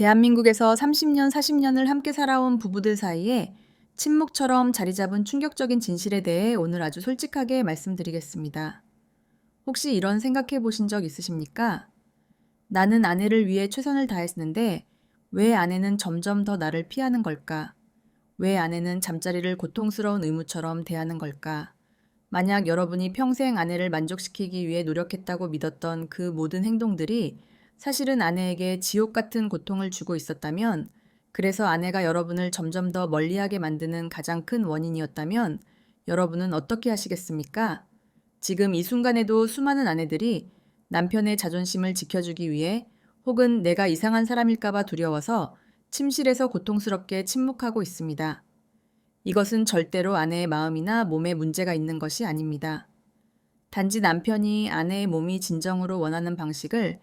대한민국에서 30년, 40년을 함께 살아온 부부들 사이에 침묵처럼 자리 잡은 충격적인 진실에 대해 오늘 아주 솔직하게 말씀드리겠습니다. 혹시 이런 생각해 보신 적 있으십니까? 나는 아내를 위해 최선을 다했는데 왜 아내는 점점 더 나를 피하는 걸까? 왜 아내는 잠자리를 고통스러운 의무처럼 대하는 걸까? 만약 여러분이 평생 아내를 만족시키기 위해 노력했다고 믿었던 그 모든 행동들이 사실은 아내에게 지옥 같은 고통을 주고 있었다면, 그래서 아내가 여러분을 점점 더 멀리하게 만드는 가장 큰 원인이었다면, 여러분은 어떻게 하시겠습니까? 지금 이 순간에도 수많은 아내들이 남편의 자존심을 지켜주기 위해 혹은 내가 이상한 사람일까봐 두려워서 침실에서 고통스럽게 침묵하고 있습니다. 이것은 절대로 아내의 마음이나 몸에 문제가 있는 것이 아닙니다. 단지 남편이 아내의 몸이 진정으로 원하는 방식을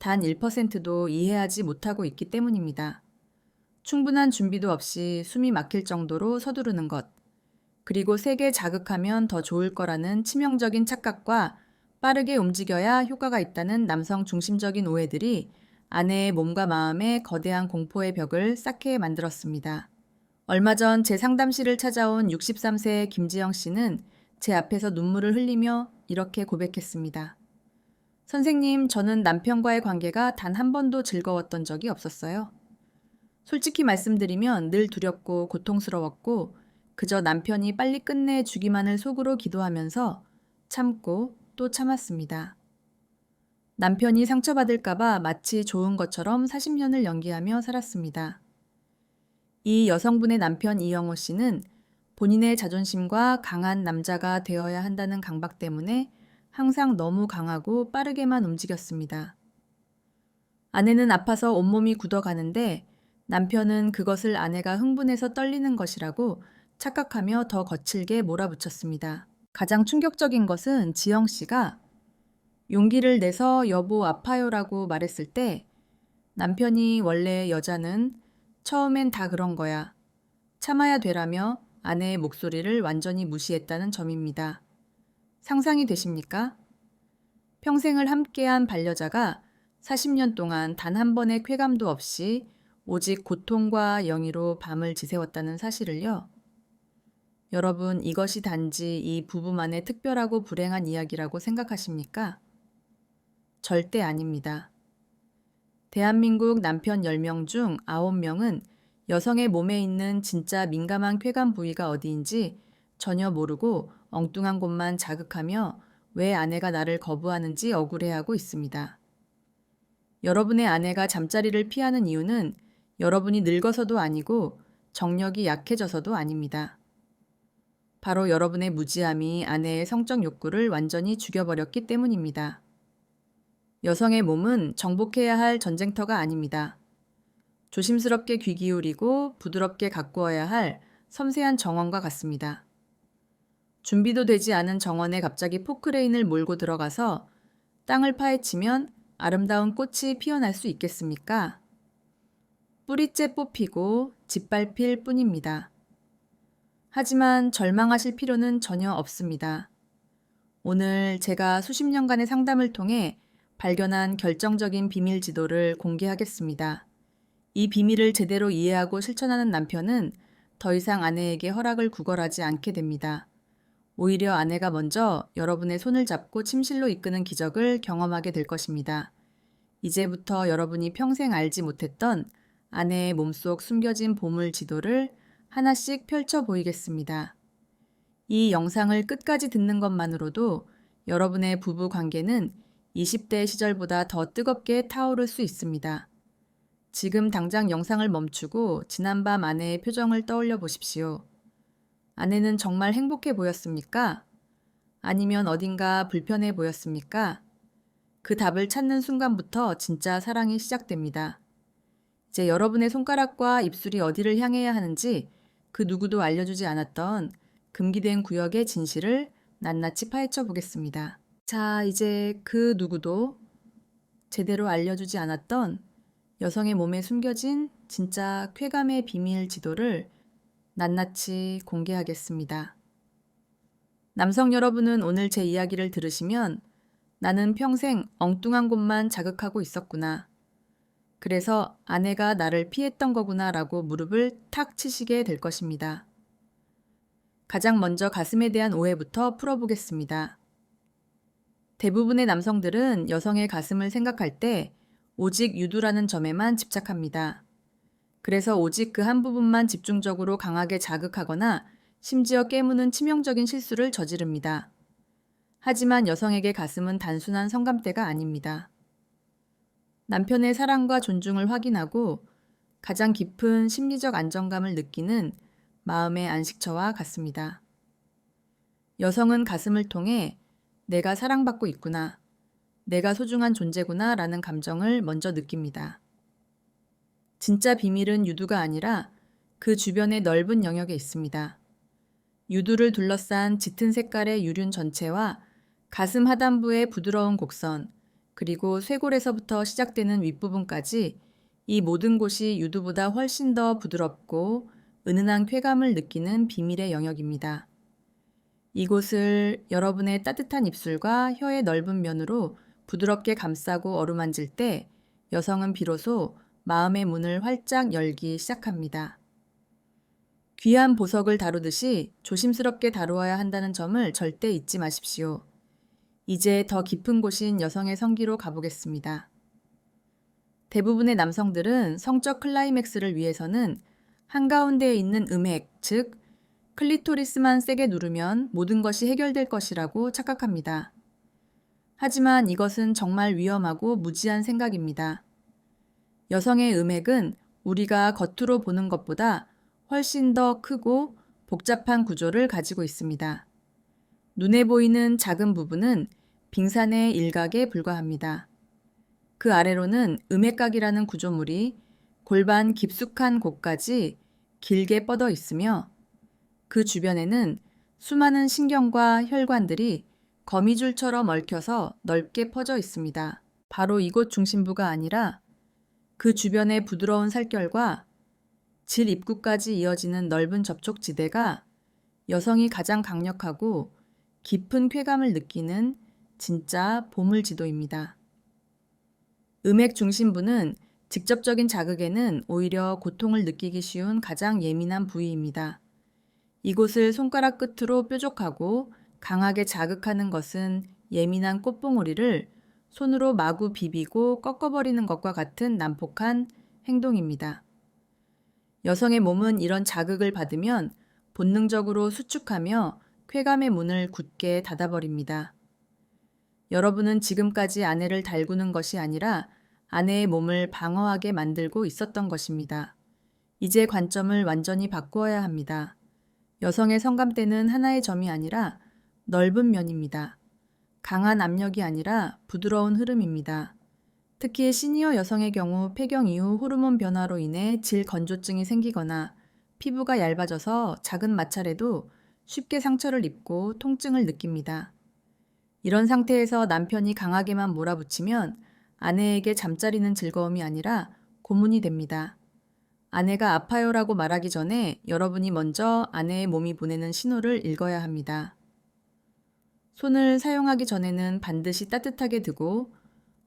단 1%도 이해하지 못하고 있기 때문입니다. 충분한 준비도 없이 숨이 막힐 정도로 서두르는 것, 그리고 세게 자극하면 더 좋을 거라는 치명적인 착각과 빠르게 움직여야 효과가 있다는 남성 중심적인 오해들이 아내의 몸과 마음에 거대한 공포의 벽을 쌓게 만들었습니다. 얼마 전 제 상담실을 찾아온 63세의 김지영 씨는 제 앞에서 눈물을 흘리며 이렇게 고백했습니다. 선생님, 저는 남편과의 관계가 단 한 번도 즐거웠던 적이 없었어요. 솔직히 말씀드리면 늘 두렵고 고통스러웠고 그저 남편이 빨리 끝내 주기만을 속으로 기도하면서 참고 또 참았습니다. 남편이 상처받을까봐 마치 좋은 것처럼 40년을 연기하며 살았습니다. 이 여성분의 남편 이영호 씨는 본인의 자존심과 강한 남자가 되어야 한다는 강박 때문에 항상 너무 강하고 빠르게만 움직였습니다. 아내는 아파서 온몸이 굳어가는데 남편은 그것을 아내가 흥분해서 떨리는 것이라고 착각하며 더 거칠게 몰아붙였습니다. 가장 충격적인 것은 지영 씨가 용기를 내서 여보 아파요라고 말했을 때 남편이 원래 여자는 처음엔 다 그런 거야. 참아야 되라며 아내의 목소리를 완전히 무시했다는 점입니다. 상상이 되십니까? 평생을 함께한 반려자가 40년 동안 단 한 번의 쾌감도 없이 오직 고통과 영의로 밤을 지새웠다는 사실을요. 여러분, 이것이 단지 이 부부만의 특별하고 불행한 이야기라고 생각하십니까? 절대 아닙니다. 대한민국 남편 10명 중 9명은 여성의 몸에 있는 진짜 민감한 쾌감 부위가 어디인지 전혀 모르고 엉뚱한 곳만 자극하며 왜 아내가 나를 거부하는지 억울해하고 있습니다. 여러분의 아내가 잠자리를 피하는 이유는 여러분이 늙어서도 아니고 정력이 약해져서도 아닙니다. 바로 여러분의 무지함이 아내의 성적 욕구를 완전히 죽여버렸기 때문입니다. 여성의 몸은 정복해야 할 전쟁터가 아닙니다. 조심스럽게 귀 기울이고 부드럽게 가꾸어야 할 섬세한 정원과 같습니다. 준비도 되지 않은 정원에 갑자기 포크레인을 몰고 들어가서 땅을 파헤치면 아름다운 꽃이 피어날 수 있겠습니까? 뿌리째 뽑히고 짓밟힐 뿐입니다. 하지만 절망하실 필요는 전혀 없습니다. 오늘 제가 수십 년간의 상담을 통해 발견한 결정적인 비밀 지도를 공개하겠습니다. 이 비밀을 제대로 이해하고 실천하는 남편은 더 이상 아내에게 허락을 구걸하지 않게 됩니다. 오히려 아내가 먼저 여러분의 손을 잡고 침실로 이끄는 기적을 경험하게 될 것입니다. 이제부터 여러분이 평생 알지 못했던 아내의 몸속 숨겨진 보물 지도를 하나씩 펼쳐 보이겠습니다. 이 영상을 끝까지 듣는 것만으로도 여러분의 부부 관계는 20대 시절보다 더 뜨겁게 타오를 수 있습니다. 지금 당장 영상을 멈추고 지난밤 아내의 표정을 떠올려 보십시오. 아내는 정말 행복해 보였습니까? 아니면 어딘가 불편해 보였습니까? 그 답을 찾는 순간부터 진짜 사랑이 시작됩니다. 이제 여러분의 손가락과 입술이 어디를 향해야 하는지 그 누구도 알려주지 않았던 금기된 구역의 진실을 낱낱이 파헤쳐 보겠습니다. 자, 이제 그 누구도 제대로 알려주지 않았던 여성의 몸에 숨겨진 진짜 쾌감의 비밀 지도를 낱낱이 공개하겠습니다. 남성 여러분은 오늘 제 이야기를 들으시면 나는 평생 엉뚱한 곳만 자극하고 있었구나. 그래서 아내가 나를 피했던 거구나 라고 무릎을 탁 치시게 될 것입니다. 가장 먼저 가슴에 대한 오해부터 풀어보겠습니다. 대부분의 남성들은 여성의 가슴을 생각할 때 오직 유두라는 점에만 집착합니다. 그래서 오직 그 한 부분만 집중적으로 강하게 자극하거나 심지어 깨무는 치명적인 실수를 저지릅니다. 하지만 여성에게 가슴은 단순한 성감대가 아닙니다. 남편의 사랑과 존중을 확인하고 가장 깊은 심리적 안정감을 느끼는 마음의 안식처와 같습니다. 여성은 가슴을 통해 내가 사랑받고 있구나, 내가 소중한 존재구나 라는 감정을 먼저 느낍니다. 진짜 비밀은 유두가 아니라 그 주변의 넓은 영역에 있습니다. 유두를 둘러싼 짙은 색깔의 유륜 전체와 가슴 하단부의 부드러운 곡선, 그리고 쇄골에서부터 시작되는 윗부분까지 이 모든 곳이 유두보다 훨씬 더 부드럽고 은은한 쾌감을 느끼는 비밀의 영역입니다. 이곳을 여러분의 따뜻한 입술과 혀의 넓은 면으로 부드럽게 감싸고 어루만질 때 여성은 비로소 마음의 문을 활짝 열기 시작합니다. 귀한 보석을 다루듯이 조심스럽게 다루어야 한다는 점을 절대 잊지 마십시오. 이제 더 깊은 곳인 여성의 성기로 가보겠습니다. 대부분의 남성들은 성적 클라이맥스를 위해서는 한가운데에 있는 음액, 즉, 클리토리스만 세게 누르면 모든 것이 해결될 것이라고 착각합니다. 하지만 이것은 정말 위험하고 무지한 생각입니다. 여성의 음액은 우리가 겉으로 보는 것보다 훨씬 더 크고 복잡한 구조를 가지고 있습니다. 눈에 보이는 작은 부분은 빙산의 일각에 불과합니다. 그 아래로는 음액각이라는 구조물이 골반 깊숙한 곳까지 길게 뻗어 있으며 그 주변에는 수많은 신경과 혈관들이 거미줄처럼 얽혀서 넓게 퍼져 있습니다. 바로 이곳 중심부가 아니라 그 주변의 부드러운 살결과 질 입구까지 이어지는 넓은 접촉지대가 여성이 가장 강력하고 깊은 쾌감을 느끼는 진짜 보물 지도입니다. 음액 중심부는 직접적인 자극에는 오히려 고통을 느끼기 쉬운 가장 예민한 부위입니다. 이곳을 손가락 끝으로 뾰족하고 강하게 자극하는 것은 예민한 꽃봉오리를 손으로 마구 비비고 꺾어버리는 것과 같은 난폭한 행동입니다. 여성의 몸은 이런 자극을 받으면 본능적으로 수축하며 쾌감의 문을 굳게 닫아버립니다. 여러분은 지금까지 아내를 달구는 것이 아니라 아내의 몸을 방어하게 만들고 있었던 것입니다. 이제 관점을 완전히 바꾸어야 합니다. 여성의 성감대는 하나의 점이 아니라 넓은 면입니다. 강한 압력이 아니라 부드러운 흐름입니다. 특히 시니어 여성의 경우 폐경 이후 호르몬 변화로 인해 질 건조증이 생기거나 피부가 얇아져서 작은 마찰에도 쉽게 상처를 입고 통증을 느낍니다. 이런 상태에서 남편이 강하게만 몰아붙이면 아내에게 잠자리는 즐거움이 아니라 고문이 됩니다. 아내가 아파요라고 말하기 전에 여러분이 먼저 아내의 몸이 보내는 신호를 읽어야 합니다. 손을 사용하기 전에는 반드시 따뜻하게 두고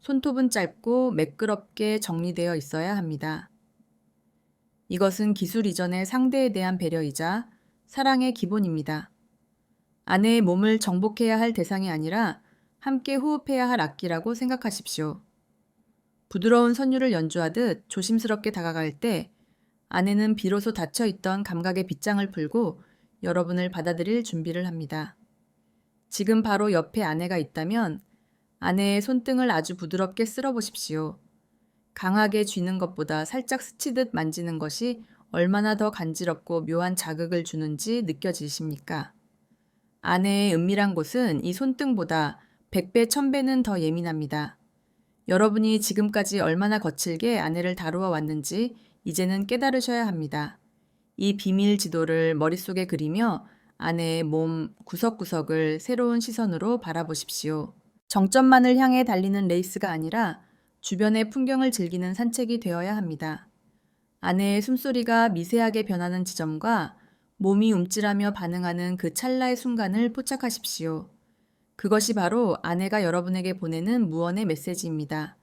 손톱은 짧고 매끄럽게 정리되어 있어야 합니다. 이것은 기술 이전의 상대에 대한 배려이자 사랑의 기본입니다. 아내의 몸을 정복해야 할 대상이 아니라 함께 호흡해야 할 악기라고 생각하십시오. 부드러운 선율을 연주하듯 조심스럽게 다가갈 때 아내는 비로소 닫혀 있던 감각의 빗장을 풀고 여러분을 받아들일 준비를 합니다. 지금 바로 옆에 아내가 있다면 아내의 손등을 아주 부드럽게 쓸어 보십시오. 강하게 쥐는 것보다 살짝 스치듯 만지는 것이 얼마나 더 간지럽고 묘한 자극을 주는지 느껴지십니까? 아내의 은밀한 곳은 이 손등보다 100배, 1000배는 더 예민합니다. 여러분이 지금까지 얼마나 거칠게 아내를 다루어 왔는지 이제는 깨달으셔야 합니다. 이 비밀 지도를 머릿속에 그리며 아내의 몸 구석구석을 새로운 시선으로 바라보십시오. 정점만을 향해 달리는 레이스가 아니라 주변의 풍경을 즐기는 산책이 되어야 합니다. 아내의 숨소리가 미세하게 변하는 지점과 몸이 움찔하며 반응하는 그 찰나의 순간을 포착하십시오. 그것이 바로 아내가 여러분에게 보내는 무언의 메시지입니다.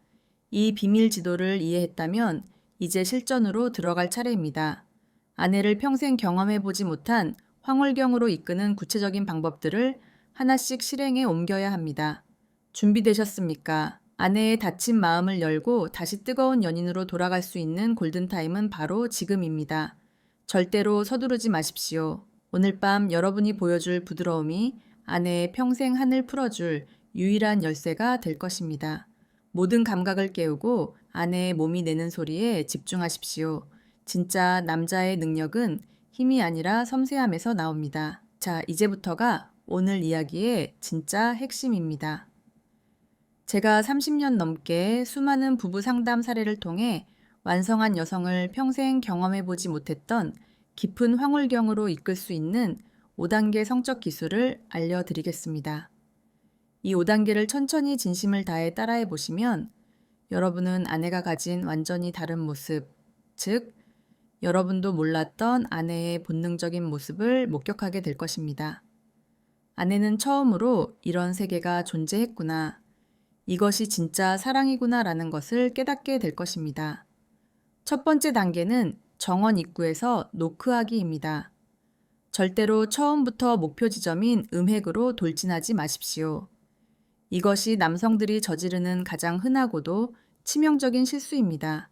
이 비밀 지도를 이해했다면 이제 실전으로 들어갈 차례입니다. 아내를 평생 경험해보지 못한 황홀경으로 이끄는 구체적인 방법들을 하나씩 실행에 옮겨야 합니다. 준비되셨습니까? 아내의 다친 마음을 열고 다시 뜨거운 연인으로 돌아갈 수 있는 골든타임은 바로 지금입니다. 절대로 서두르지 마십시오. 오늘 밤 여러분이 보여줄 부드러움이 아내의 평생 한을 풀어줄 유일한 열쇠가 될 것입니다. 모든 감각을 깨우고 아내의 몸이 내는 소리에 집중하십시오. 진짜 남자의 능력은 힘이 아니라 섬세함에서 나옵니다. 자, 이제부터가 오늘 이야기의 진짜 핵심입니다. 제가 30년 넘게 수많은 부부 상담 사례를 통해 완성한 여성을 평생 경험해 보지 못했던 깊은 황홀경으로 이끌 수 있는 5단계 성적 기술을 알려드리겠습니다. 이 5단계를 천천히 진심을 다해 따라해 보시면 여러분은 아내가 가진 완전히 다른 모습, 즉, 여러분도 몰랐던 아내의 본능적인 모습을 목격하게 될 것입니다. 아내는 처음으로 이런 세계가 존재했구나. 이것이 진짜 사랑이구나 라는 것을 깨닫게 될 것입니다. 첫 번째 단계는 정원 입구에서 노크하기입니다. 절대로 처음부터 목표 지점인 음핵으로 돌진하지 마십시오. 이것이 남성들이 저지르는 가장 흔하고도 치명적인 실수입니다.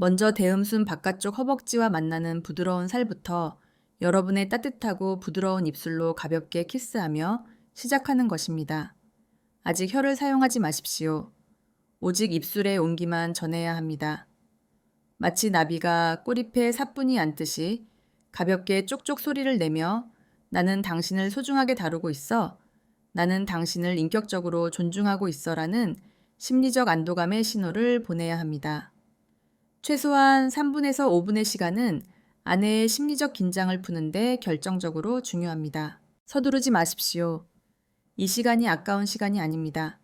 먼저 대음순 바깥쪽 허벅지와 만나는 부드러운 살부터 여러분의 따뜻하고 부드러운 입술로 가볍게 키스하며 시작하는 것입니다. 아직 혀를 사용하지 마십시오. 오직 입술의 온기만 전해야 합니다. 마치 나비가 꼬리패 사뿐히 앉듯이 가볍게 쪽쪽 소리를 내며 나는 당신을 소중하게 다루고 있어. 나는 당신을 인격적으로 존중하고 있어라는 심리적 안도감의 신호를 보내야 합니다. 최소한 3분에서 5분의 시간은 아내의 심리적 긴장을 푸는데 결정적으로 중요합니다. 서두르지 마십시오. 이 시간이 아까운 시간이 아닙니다.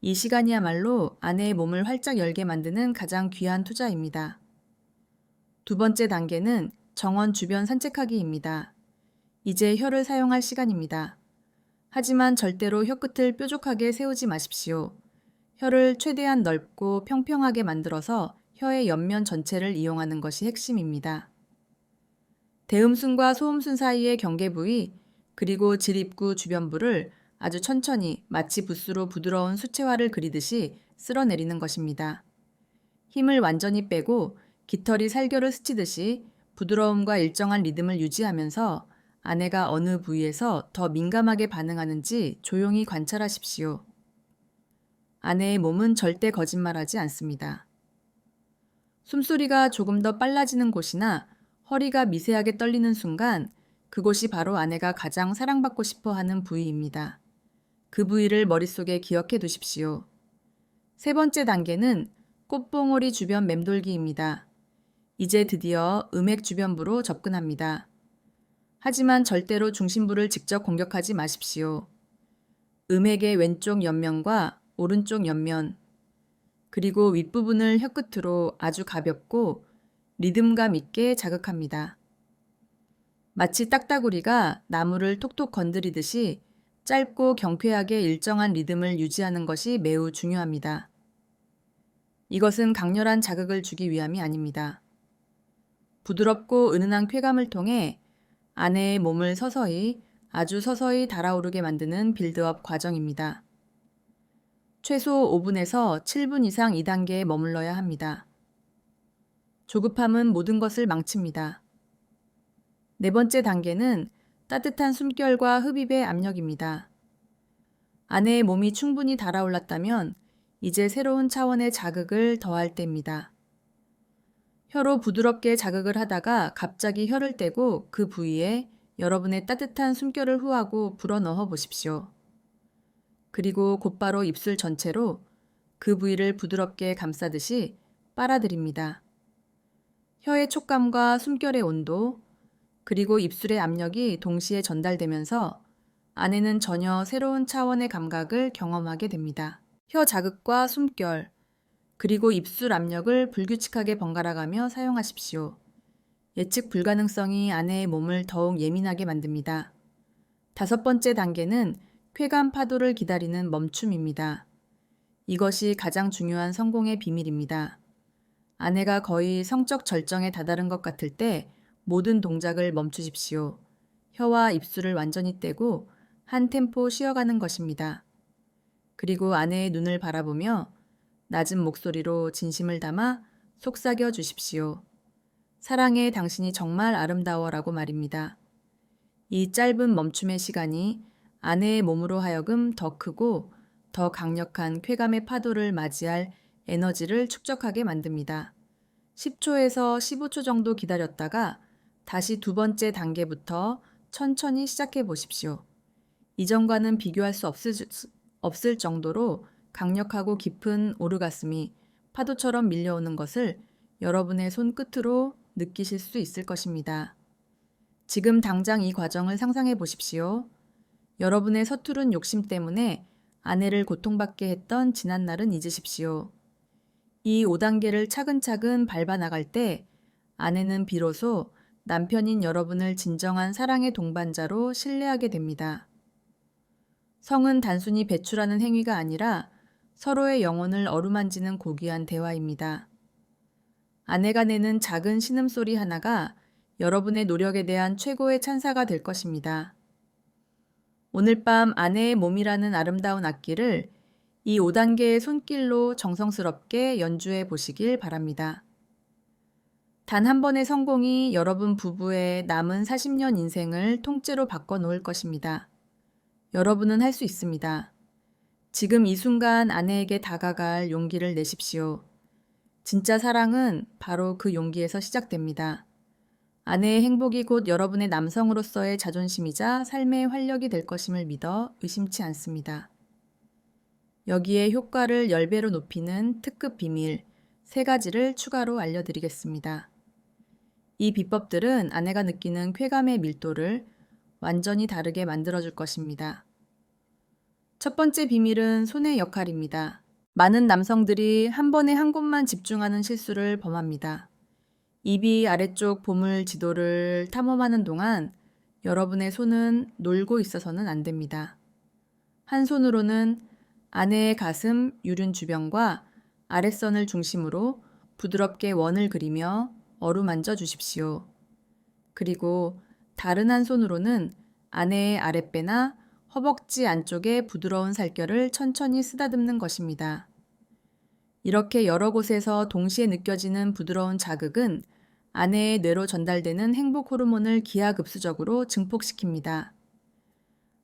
이 시간이야말로 아내의 몸을 활짝 열게 만드는 가장 귀한 투자입니다. 두 번째 단계는 정원 주변 산책하기입니다. 이제 혀를 사용할 시간입니다. 하지만 절대로 혀 끝을 뾰족하게 세우지 마십시오. 혀를 최대한 넓고 평평하게 만들어서 혀의 옆면 전체를 이용하는 것이 핵심입니다. 대음순과 소음순 사이의 경계 부위, 그리고 질입구 주변부를 아주 천천히 마치 붓으로 부드러운 수채화를 그리듯이 쓸어내리는 것입니다. 힘을 완전히 빼고 깃털이 살결을 스치듯이 부드러움과 일정한 리듬을 유지하면서 아내가 어느 부위에서 더 민감하게 반응하는지 조용히 관찰하십시오. 아내의 몸은 절대 거짓말하지 않습니다. 숨소리가 조금 더 빨라지는 곳이나 허리가 미세하게 떨리는 순간 그곳이 바로 아내가 가장 사랑받고 싶어 하는 부위입니다. 그 부위를 머릿속에 기억해 두십시오. 세 번째 단계는 꽃봉오리 주변 맴돌기입니다. 이제 드디어 음액 주변부로 접근합니다. 하지만 절대로 중심부를 직접 공격하지 마십시오. 음액의 왼쪽 옆면과 오른쪽 옆면, 그리고 윗부분을 혀끝으로 아주 가볍고 리듬감 있게 자극합니다. 마치 딱따구리가 나무를 톡톡 건드리듯이 짧고 경쾌하게 일정한 리듬을 유지하는 것이 매우 중요합니다. 이것은 강렬한 자극을 주기 위함이 아닙니다. 부드럽고 은은한 쾌감을 통해 아내의 몸을 서서히 아주 서서히 달아오르게 만드는 빌드업 과정입니다. 최소 5분에서 7분 이상 2단계에 머물러야 합니다. 조급함은 모든 것을 망칩니다. 네 번째 단계는 따뜻한 숨결과 흡입의 압력입니다. 아내의 몸이 충분히 달아올랐다면 이제 새로운 차원의 자극을 더할 때입니다. 혀로 부드럽게 자극을 하다가 갑자기 혀를 떼고 그 부위에 여러분의 따뜻한 숨결을 후하고 불어넣어 보십시오. 그리고 곧바로 입술 전체로 그 부위를 부드럽게 감싸듯이 빨아들입니다. 혀의 촉감과 숨결의 온도, 그리고 입술의 압력이 동시에 전달되면서 아내는 전혀 새로운 차원의 감각을 경험하게 됩니다. 혀 자극과 숨결, 그리고 입술 압력을 불규칙하게 번갈아가며 사용하십시오. 예측 불가능성이 아내의 몸을 더욱 예민하게 만듭니다. 다섯 번째 단계는 쾌감 파도를 기다리는 멈춤입니다. 이것이 가장 중요한 성공의 비밀입니다. 아내가 거의 성적 절정에 다다른 것 같을 때 모든 동작을 멈추십시오. 혀와 입술을 완전히 떼고 한 템포 쉬어가는 것입니다. 그리고 아내의 눈을 바라보며 낮은 목소리로 진심을 담아 속삭여 주십시오. 사랑해 당신이 정말 아름다워라고 말입니다. 이 짧은 멈춤의 시간이 아내의 몸으로 하여금 더 크고 더 강력한 쾌감의 파도를 맞이할 에너지를 축적하게 만듭니다. 10초에서 15초 정도 기다렸다가 다시 두 번째 단계부터 천천히 시작해 보십시오. 이전과는 비교할 수 없을, 수- 없을 정도로 강력하고 깊은 오르가슴이 파도처럼 밀려오는 것을 여러분의 손끝으로 느끼실 수 있을 것입니다. 지금 당장 이 과정을 상상해 보십시오. 여러분의 서투른 욕심 때문에 아내를 고통받게 했던 지난 날은 잊으십시오. 이 5단계를 차근차근 밟아 나갈 때 아내는 비로소 남편인 여러분을 진정한 사랑의 동반자로 신뢰하게 됩니다. 성은 단순히 배출하는 행위가 아니라 서로의 영혼을 어루만지는 고귀한 대화입니다. 아내가 내는 작은 신음소리 하나가 여러분의 노력에 대한 최고의 찬사가 될 것입니다. 오늘 밤 아내의 몸이라는 아름다운 악기를 이 5단계의 손길로 정성스럽게 연주해 보시길 바랍니다. 단 한 번의 성공이 여러분 부부의 남은 40년 인생을 통째로 바꿔 놓을 것입니다. 여러분은 할 수 있습니다. 지금 이 순간 아내에게 다가갈 용기를 내십시오. 진짜 사랑은 바로 그 용기에서 시작됩니다. 아내의 행복이 곧 여러분의 남성으로서의 자존심이자 삶의 활력이 될 것임을 믿어 의심치 않습니다. 여기에 효과를 10배로 높이는 특급 비밀 세 가지를 추가로 알려드리겠습니다. 이 비법들은 아내가 느끼는 쾌감의 밀도를 완전히 다르게 만들어줄 것입니다. 첫 번째 비밀은 손의 역할입니다. 많은 남성들이 한 번에 한 곳만 집중하는 실수를 범합니다. 입이 아래쪽 보물 지도를 탐험하는 동안 여러분의 손은 놀고 있어서는 안 됩니다. 한 손으로는 아내의 가슴, 유륜 주변과 아랫선을 중심으로 부드럽게 원을 그리며 어루만져 주십시오. 그리고 다른 한 손으로는 아내의 아랫배나 허벅지 안쪽의 부드러운 살결을 천천히 쓰다듬는 것입니다. 이렇게 여러 곳에서 동시에 느껴지는 부드러운 자극은 아내의 뇌로 전달되는 행복 호르몬을 기하급수적으로 증폭시킵니다.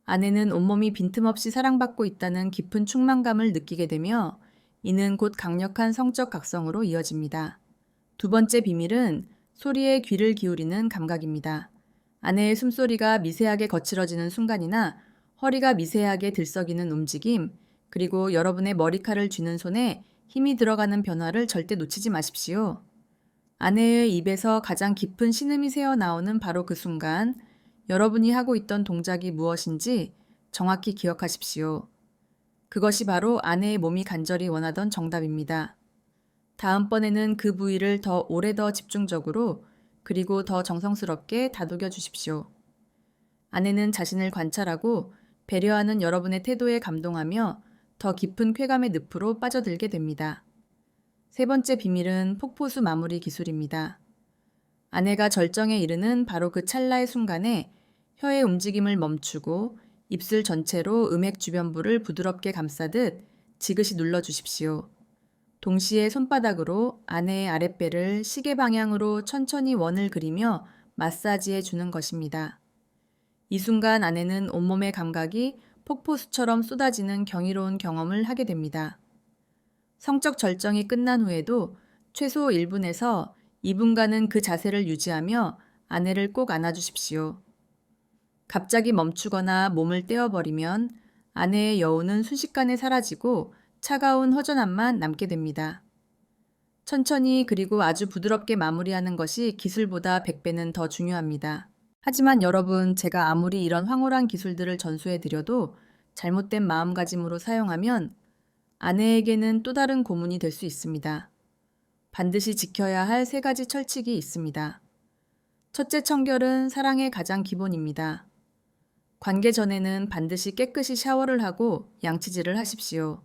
아내는 온몸이 빈틈없이 사랑받고 있다는 깊은 충만감을 느끼게 되며 이는 곧 강력한 성적 각성으로 이어집니다. 두 번째 비밀은 소리에 귀를 기울이는 감각입니다. 아내의 숨소리가 미세하게 거칠어지는 순간이나 허리가 미세하게 들썩이는 움직임, 그리고 여러분의 머리칼을 쥐는 손에 힘이 들어가는 변화를 절대 놓치지 마십시오. 아내의 입에서 가장 깊은 신음이 새어 나오는 바로 그 순간, 여러분이 하고 있던 동작이 무엇인지 정확히 기억하십시오. 그것이 바로 아내의 몸이 간절히 원하던 정답입니다. 다음번에는 그 부위를 더 오래 더 집중적으로 그리고 더 정성스럽게 다독여 주십시오. 아내는 자신을 관찰하고 배려하는 여러분의 태도에 감동하며 더 깊은 쾌감의 늪으로 빠져들게 됩니다. 세 번째 비밀은 폭포수 마무리 기술입니다. 아내가 절정에 이르는 바로 그 찰나의 순간에 혀의 움직임을 멈추고 입술 전체로 음액 주변부를 부드럽게 감싸듯 지그시 눌러 주십시오. 동시에 손바닥으로 아내의 아랫배를 시계 방향으로 천천히 원을 그리며 마사지해 주는 것입니다. 이 순간 아내는 온몸의 감각이 폭포수처럼 쏟아지는 경이로운 경험을 하게 됩니다. 성적 절정이 끝난 후에도 최소 1분에서 2분간은 그 자세를 유지하며 아내를 꼭 안아주십시오. 갑자기 멈추거나 몸을 떼어버리면 아내의 여운은 순식간에 사라지고 차가운 허전함만 남게 됩니다. 천천히 그리고 아주 부드럽게 마무리하는 것이 기술보다 100배는 더 중요합니다. 하지만 여러분, 제가 아무리 이런 황홀한 기술들을 전수해 드려도 잘못된 마음가짐으로 사용하면 아내에게는 또 다른 고문이 될 수 있습니다. 반드시 지켜야 할 세 가지 철칙이 있습니다. 첫째 청결은 사랑의 가장 기본입니다. 관계 전에는 반드시 깨끗이 샤워를 하고 양치질을 하십시오.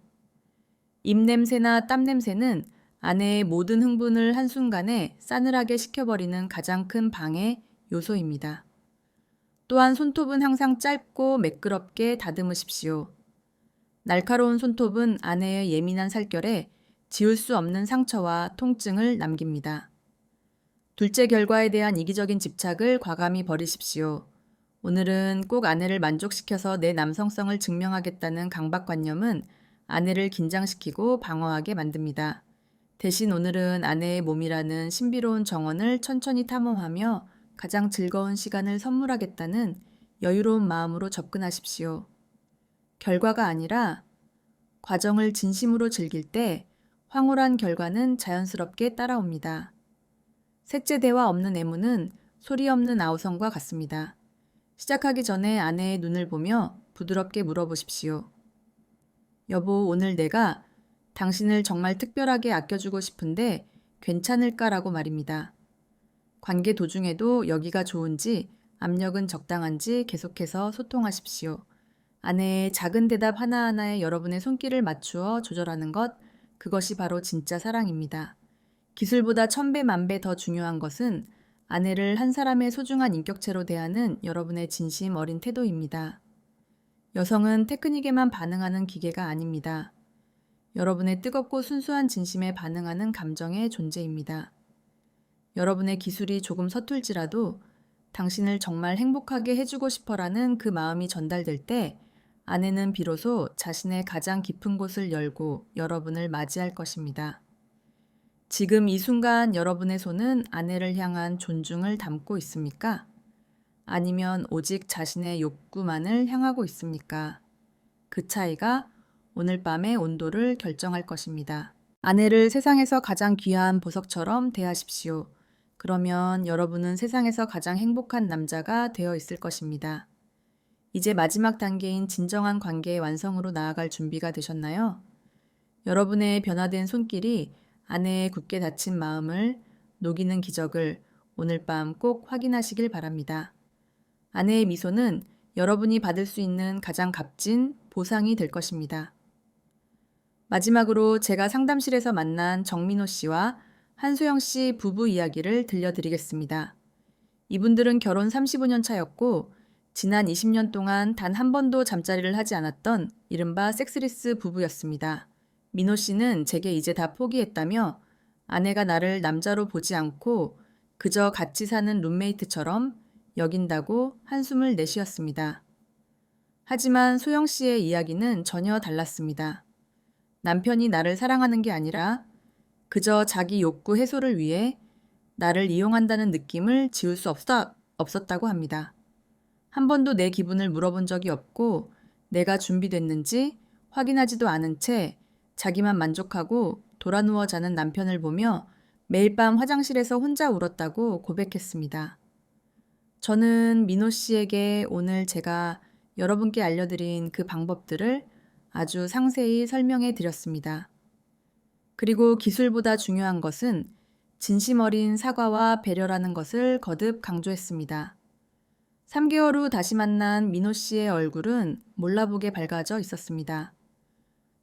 입냄새나 땀냄새는 아내의 모든 흥분을 한순간에 싸늘하게 식혀버리는 가장 큰 방해 요소입니다. 또한 손톱은 항상 짧고 매끄럽게 다듬으십시오. 날카로운 손톱은 아내의 예민한 살결에 지울 수 없는 상처와 통증을 남깁니다. 둘째 결과에 대한 이기적인 집착을 과감히 버리십시오. 오늘은 꼭 아내를 만족시켜서 내 남성성을 증명하겠다는 강박관념은 아내를 긴장시키고 방어하게 만듭니다. 대신 오늘은 아내의 몸이라는 신비로운 정원을 천천히 탐험하며 가장 즐거운 시간을 선물하겠다는 여유로운 마음으로 접근하십시오. 결과가 아니라 과정을 진심으로 즐길 때 황홀한 결과는 자연스럽게 따라옵니다. 셋째 대화 없는 애무는 소리 없는 아우성과 같습니다. 시작하기 전에 아내의 눈을 보며 부드럽게 물어보십시오. 여보, 오늘 내가 당신을 정말 특별하게 아껴주고 싶은데 괜찮을까라고 말입니다. 관계 도중에도 여기가 좋은지 압력은 적당한지 계속해서 소통하십시오. 아내의 작은 대답 하나하나에 여러분의 손길을 맞추어 조절하는 것, 그것이 바로 진짜 사랑입니다. 기술보다 천배 만배 더 중요한 것은 아내를 한 사람의 소중한 인격체로 대하는 여러분의 진심 어린 태도입니다. 여성은 테크닉에만 반응하는 기계가 아닙니다. 여러분의 뜨겁고 순수한 진심에 반응하는 감정의 존재입니다. 여러분의 기술이 조금 서툴지라도 당신을 정말 행복하게 해주고 싶어라는 그 마음이 전달될 때 아내는 비로소 자신의 가장 깊은 곳을 열고 여러분을 맞이할 것입니다. 지금 이 순간 여러분의 손은 아내를 향한 존중을 담고 있습니까? 아니면 오직 자신의 욕구만을 향하고 있습니까? 그 차이가 오늘 밤의 온도를 결정할 것입니다. 아내를 세상에서 가장 귀한 보석처럼 대하십시오. 그러면 여러분은 세상에서 가장 행복한 남자가 되어 있을 것입니다. 이제 마지막 단계인 진정한 관계의 완성으로 나아갈 준비가 되셨나요? 여러분의 변화된 손길이 아내의 굳게 닫힌 마음을 녹이는 기적을 오늘 밤 꼭 확인하시길 바랍니다. 아내의 미소는 여러분이 받을 수 있는 가장 값진 보상이 될 것입니다. 마지막으로 제가 상담실에서 만난 정민호 씨와 한소영 씨 부부 이야기를 들려드리겠습니다. 이분들은 결혼 35년 차였고 지난 20년 동안 단 한 번도 잠자리를 하지 않았던 이른바 섹스리스 부부였습니다. 민호 씨는 제게 이제 다 포기했다며 아내가 나를 남자로 보지 않고 그저 같이 사는 룸메이트처럼 여긴다고 한숨을 내쉬었습니다. 하지만 소영 씨의 이야기는 전혀 달랐습니다. 남편이 나를 사랑하는 게 아니라 그저 자기 욕구 해소를 위해 나를 이용한다는 느낌을 지울 수 없었, 없었다고 합니다. 한 번도 내 기분을 물어본 적이 없고 내가 준비됐는지 확인하지도 않은 채 자기만 만족하고 돌아 누워 자는 남편을 보며 매일 밤 화장실에서 혼자 울었다고 고백했습니다. 저는 민호 씨에게 오늘 제가 여러분께 알려드린 그 방법들을 아주 상세히 설명해 드렸습니다. 그리고 기술보다 중요한 것은 진심 어린 사과와 배려라는 것을 거듭 강조했습니다. 3개월 후 다시 만난 민호 씨의 얼굴은 몰라보게 밝아져 있었습니다.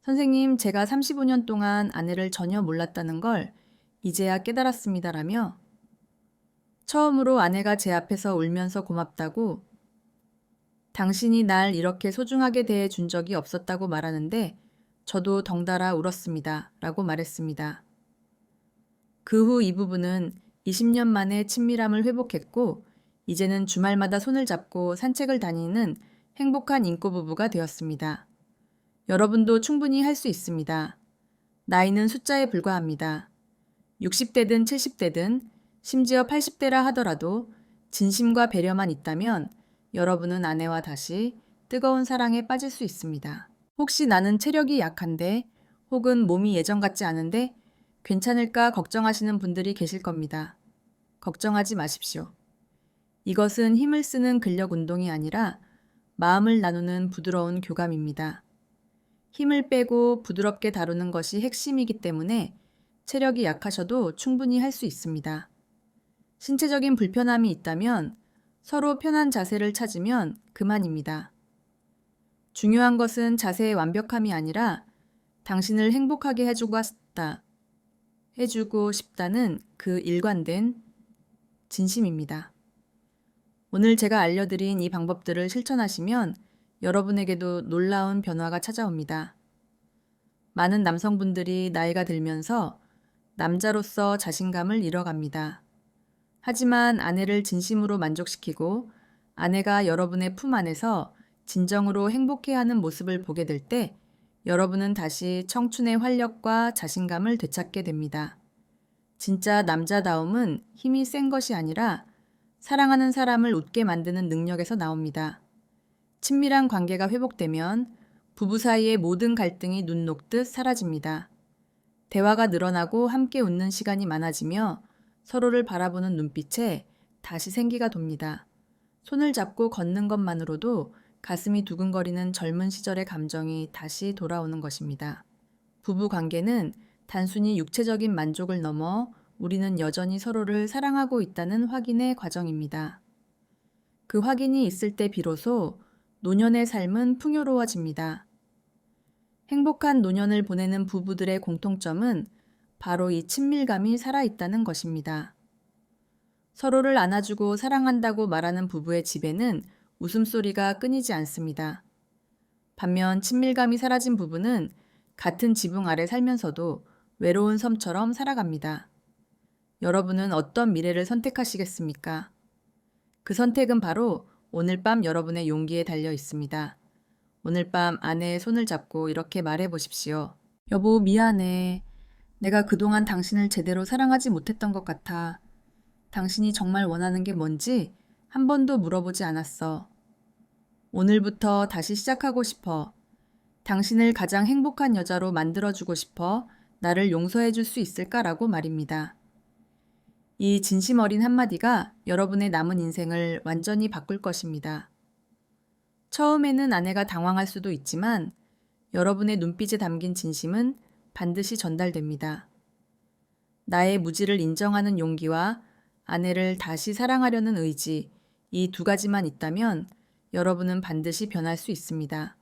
선생님, 제가 35년 동안 아내를 전혀 몰랐다는 걸 이제야 깨달았습니다라며 처음으로 아내가 제 앞에서 울면서 고맙다고 당신이 날 이렇게 소중하게 대해 준 적이 없었다고 말하는데 저도 덩달아 울었습니다. 라고 말했습니다. 그 후 이 부부는 20년 만에 친밀함을 회복했고 이제는 주말마다 손을 잡고 산책을 다니는 행복한 인꼬 부부가 되었습니다. 여러분도 충분히 할 수 있습니다. 나이는 숫자에 불과합니다. 60대든 70대든 심지어 80대라 하더라도 진심과 배려만 있다면 여러분은 아내와 다시 뜨거운 사랑에 빠질 수 있습니다. 혹시 나는 체력이 약한데 혹은 몸이 예전 같지 않은데 괜찮을까 걱정하시는 분들이 계실 겁니다. 걱정하지 마십시오. 이것은 힘을 쓰는 근력 운동이 아니라 마음을 나누는 부드러운 교감입니다. 힘을 빼고 부드럽게 다루는 것이 핵심이기 때문에 체력이 약하셔도 충분히 할 수 있습니다. 신체적인 불편함이 있다면 서로 편한 자세를 찾으면 그만입니다. 중요한 것은 자세의 완벽함이 아니라 당신을 행복하게 해주고 싶다. 해주고 싶다는 그 일관된 진심입니다. 오늘 제가 알려드린 이 방법들을 실천하시면 여러분에게도 놀라운 변화가 찾아옵니다. 많은 남성분들이 나이가 들면서 남자로서 자신감을 잃어갑니다. 하지만 아내를 진심으로 만족시키고 아내가 여러분의 품 안에서 진정으로 행복해하는 모습을 보게 될 때 여러분은 다시 청춘의 활력과 자신감을 되찾게 됩니다. 진짜 남자다움은 힘이 센 것이 아니라 사랑하는 사람을 웃게 만드는 능력에서 나옵니다. 친밀한 관계가 회복되면 부부 사이의 모든 갈등이 눈 녹듯 사라집니다. 대화가 늘어나고 함께 웃는 시간이 많아지며 서로를 바라보는 눈빛에 다시 생기가 돕니다. 손을 잡고 걷는 것만으로도 가슴이 두근거리는 젊은 시절의 감정이 다시 돌아오는 것입니다. 부부 관계는 단순히 육체적인 만족을 넘어 우리는 여전히 서로를 사랑하고 있다는 확인의 과정입니다. 그 확인이 있을 때 비로소 노년의 삶은 풍요로워집니다. 행복한 노년을 보내는 부부들의 공통점은 바로 이 친밀감이 살아있다는 것입니다. 서로를 안아주고 사랑한다고 말하는 부부의 집에는 웃음소리가 끊이지 않습니다. 반면 친밀감이 사라진 부부는 같은 지붕 아래 살면서도 외로운 섬처럼 살아갑니다. 여러분은 어떤 미래를 선택하시겠습니까? 그 선택은 바로 오늘 밤 여러분의 용기에 달려 있습니다. 오늘 밤 아내의 손을 잡고 이렇게 말해 보십시오. 여보, 미안해. 내가 그동안 당신을 제대로 사랑하지 못했던 것 같아. 당신이 정말 원하는 게 뭔지 한 번도 물어보지 않았어. 오늘부터 다시 시작하고 싶어. 당신을 가장 행복한 여자로 만들어주고 싶어 나를 용서해 줄 수 있을까라고 말입니다. 이 진심 어린 한마디가 여러분의 남은 인생을 완전히 바꿀 것입니다. 처음에는 아내가 당황할 수도 있지만 여러분의 눈빛에 담긴 진심은 반드시 전달됩니다. 나의 무지를 인정하는 용기와 아내를 다시 사랑하려는 의지, 이 두 가지만 있다면 여러분은 반드시 변할 수 있습니다.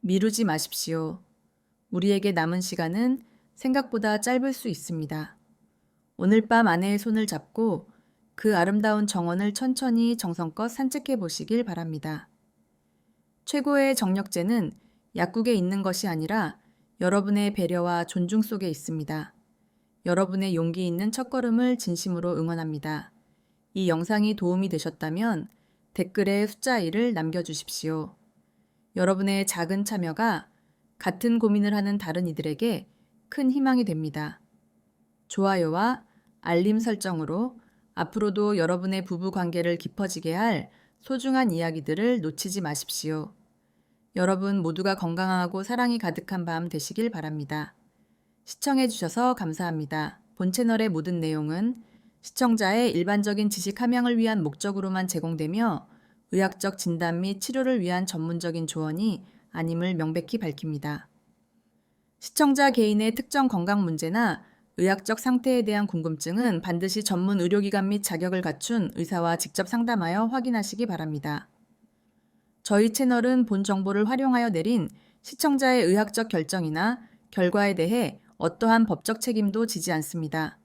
미루지 마십시오. 우리에게 남은 시간은 생각보다 짧을 수 있습니다. 오늘 밤 아내의 손을 잡고 그 아름다운 정원을 천천히 정성껏 산책해 보시길 바랍니다. 최고의 정력제는 약국에 있는 것이 아니라 여러분의 배려와 존중 속에 있습니다. 여러분의 용기 있는 첫걸음을 진심으로 응원합니다. 이 영상이 도움이 되셨다면 댓글에 숫자 1을 남겨주십시오. 여러분의 작은 참여가 같은 고민을 하는 다른 이들에게 큰 희망이 됩니다. 좋아요와 알림 설정으로 앞으로도 여러분의 부부 관계를 깊어지게 할 소중한 이야기들을 놓치지 마십시오. 여러분 모두가 건강하고 사랑이 가득한 밤 되시길 바랍니다. 시청해주셔서 감사합니다. 본 채널의 모든 내용은 시청자의 일반적인 지식 함양을 위한 목적으로만 제공되며 의학적 진단 및 치료를 위한 전문적인 조언이 아님을 명백히 밝힙니다. 시청자 개인의 특정 건강 문제나 의학적 상태에 대한 궁금증은 반드시 전문 의료기관 및 자격을 갖춘 의사와 직접 상담하여 확인하시기 바랍니다. 저희 채널은 본 정보를 활용하여 내린 시청자의 의학적 결정이나 결과에 대해 어떠한 법적 책임도 지지 않습니다.